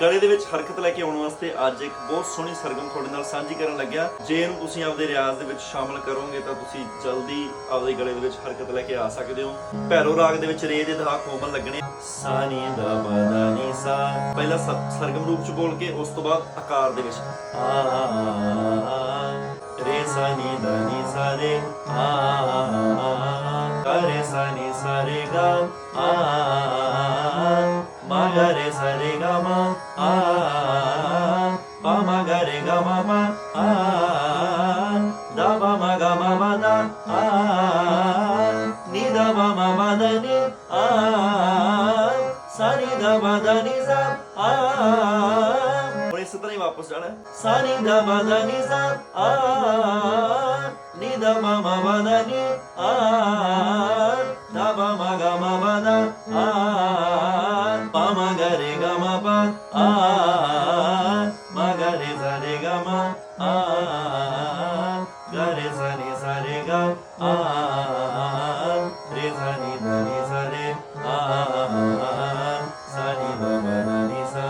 ਗਲੇ ਦੇ ਵਿੱਚ ਹਰਕਤ ਲੈ ਕੇ ਆਉਣ ਵਾਸਤੇ ਅੱਜ ਇੱਕ ਬਹੁਤ ਸੋਹਣੀ ਸਰਗਮ ਤੁਹਾਡੇ ਨਾਲ ਸਾਂਝੀ ਕਰਨ ਲੱਗਿਆ ਜੇ ਇਹਨੂੰ ਤੁਸੀਂ ਆਪਦੇ ਰਿਆਜ਼ ਦੇ ਵਿੱਚ ਸ਼ਾਮਲ ਕਰੋਗੇ ਤਾਂ ਤੁਸੀਂ ਜਲਦੀ ਆਪਦੇ ਗਲੇ ਦੇ ਵਿੱਚ ਹਰਕਤ ਲੈ ਕੇ ਆ ਸਕਦੇ ਹੋ ਭੈਰੋ ਰਾਗ ਦੇ ਵਿੱਚ ਰੇ ਦੇ ਧਾ ਕੋਮਲ ਲੱਗਣੇ ਸਾ ਨੀ ਦਾ ਪਾ ਦਾ ਨੀ ਸਾ ਪਹਿਲਾਂ ਸਰਗਮ ਰੂਪ ਚ ਬੋਲ ਕੇ ਉਸ ਤੋਂ ਬਾਅਦ ਆਕਾਰ ਦੇ ਵਿੱਚ ਆ ਰੇ ਸਾ ਨੀ ਦਾ ਨੀ ਸਾ ਰੇ ਆ ਗਾ ਸਾ ਨੀ ਸਾ ਰੇ ਗਾ ਆ మగరి సరి గమ ఆ పమగరి గమ ఆ ద మగ మద ఆ నిద మమ మదని సరి ద స ఆ. सुतराई वापस जाना सानी दा मदा मागरे गरे गरे सरे ग आसरे आ सी मग दारी स